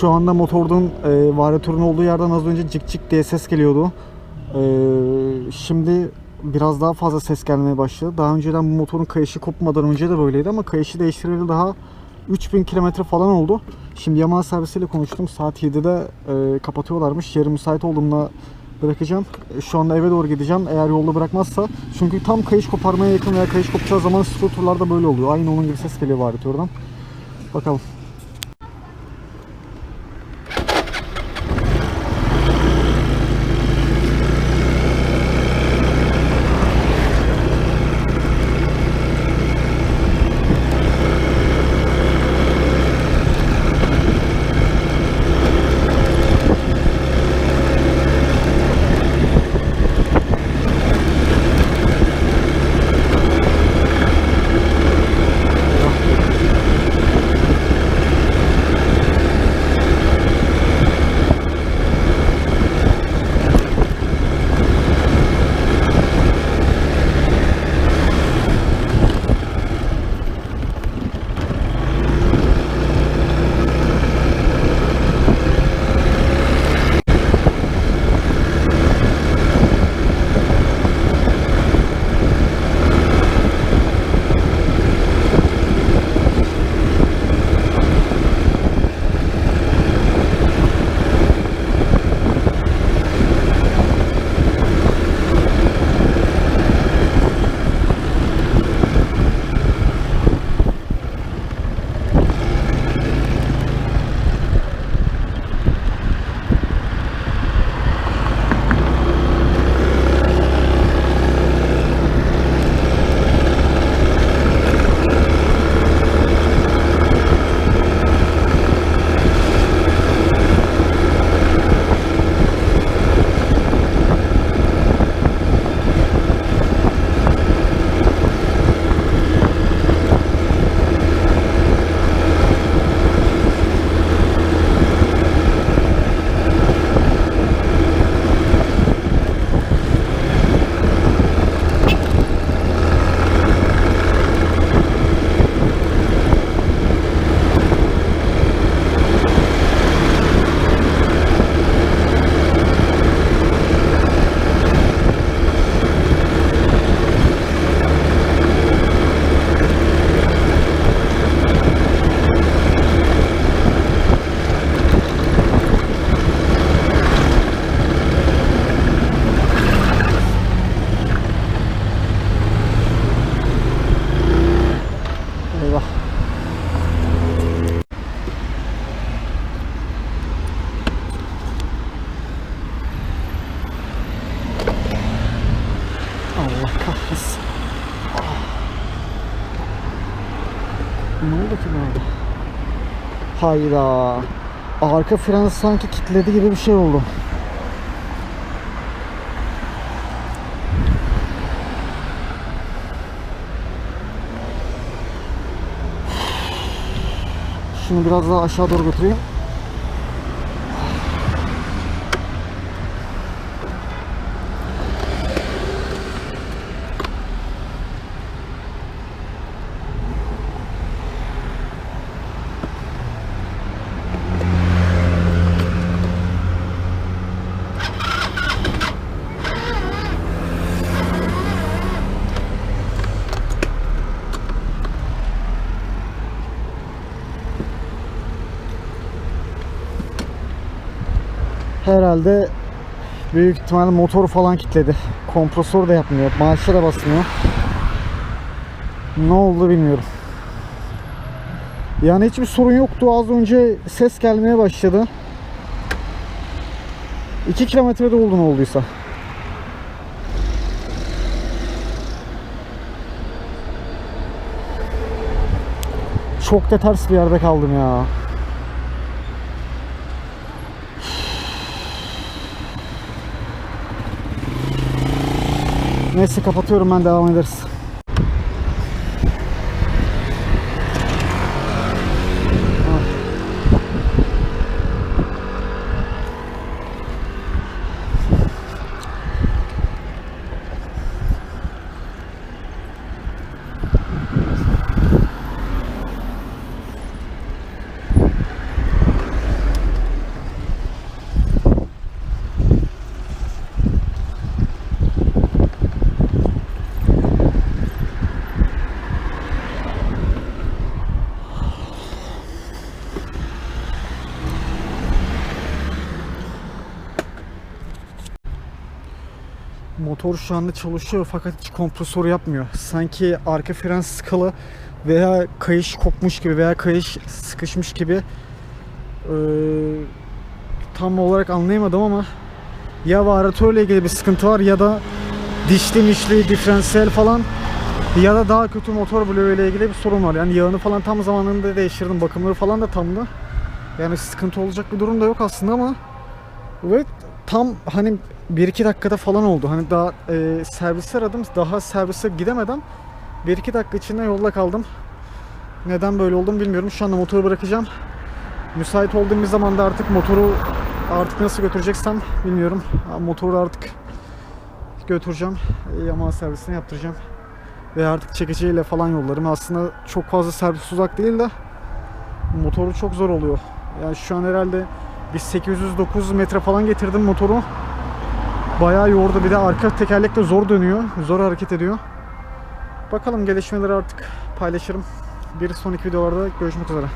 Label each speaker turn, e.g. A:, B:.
A: Şu anda motorun e, varyatörün olduğu yerden az önce cik cik diye ses geliyordu. E, şimdi biraz daha fazla ses gelmeye başladı. Daha önceden bu motorun kayışı kopmadan önce de böyleydi ama kayışı değiştireli daha 3000 kilometre falan oldu. Şimdi Yamaha servisiyle konuştum. Saat 7'de e, kapatıyorlarmış. Yarın müsait olduğumda bırakacağım. E, Şu anda eve doğru gideceğim. Eğer yolda bırakmazsa. Çünkü tam kayış koparmaya yakın veya kayış kopacağı zaman scooterlarda böyle oluyor. Aynı onun gibi ses geliyor varyatörden. Bakalım. Ne oldu ki burada? Hayda. Arka fren sanki kilitledi gibi bir şey oldu. Şunu biraz daha aşağı doğru götüreyim. Herhalde büyük ihtimalle motor falan kilitledi. Kompresör de yapmıyor. Marşa da basmıyor. Ne oldu bilmiyorum. Yani hiçbir sorun yoktu. Az önce ses gelmeye başladı. 2 kilometrede oldu ne olduysa. Çok da ters bir yerde kaldım ya. Neyse kapatıyorum ben devam ederiz. Motor şu anda çalışıyor fakat hiç kompresör yapmıyor. Sanki arka fren sıkalı veya kayış kopmuş gibi veya kayış sıkışmış gibi Ee, tam olarak anlayamadım ama ya varatörle ilgili bir sıkıntı var ya da dişli mişli diferansiyel falan ya da daha kötü motor bloğu ile ilgili bir sorun var. Yani yağını falan tam zamanında değiştirdim. Bakımları falan da tamdı. Yani sıkıntı olacak bir durum da yok aslında ama ve tam hani 1-2 dakikada falan oldu. Hani daha e, servise aradım. Daha servise gidemeden 1-2 dakika içinde yolda kaldım. Neden böyle oldum bilmiyorum. Şu anda motoru bırakacağım. Müsait olduğum bir zamanda artık motoru artık nasıl götüreceksem bilmiyorum. Motoru artık götüreceğim. Yamaha servisine yaptıracağım. Ve artık çekiciyle falan yollarım. Aslında çok fazla servis uzak değil de motoru çok zor oluyor. Yani şu an herhalde bir 800-900 metre falan getirdim motoru. Bayağı yordu. Bir de arka tekerlek de zor dönüyor. Zor hareket ediyor. Bakalım gelişmeleri artık paylaşırım. Bir sonraki videolarda görüşmek üzere.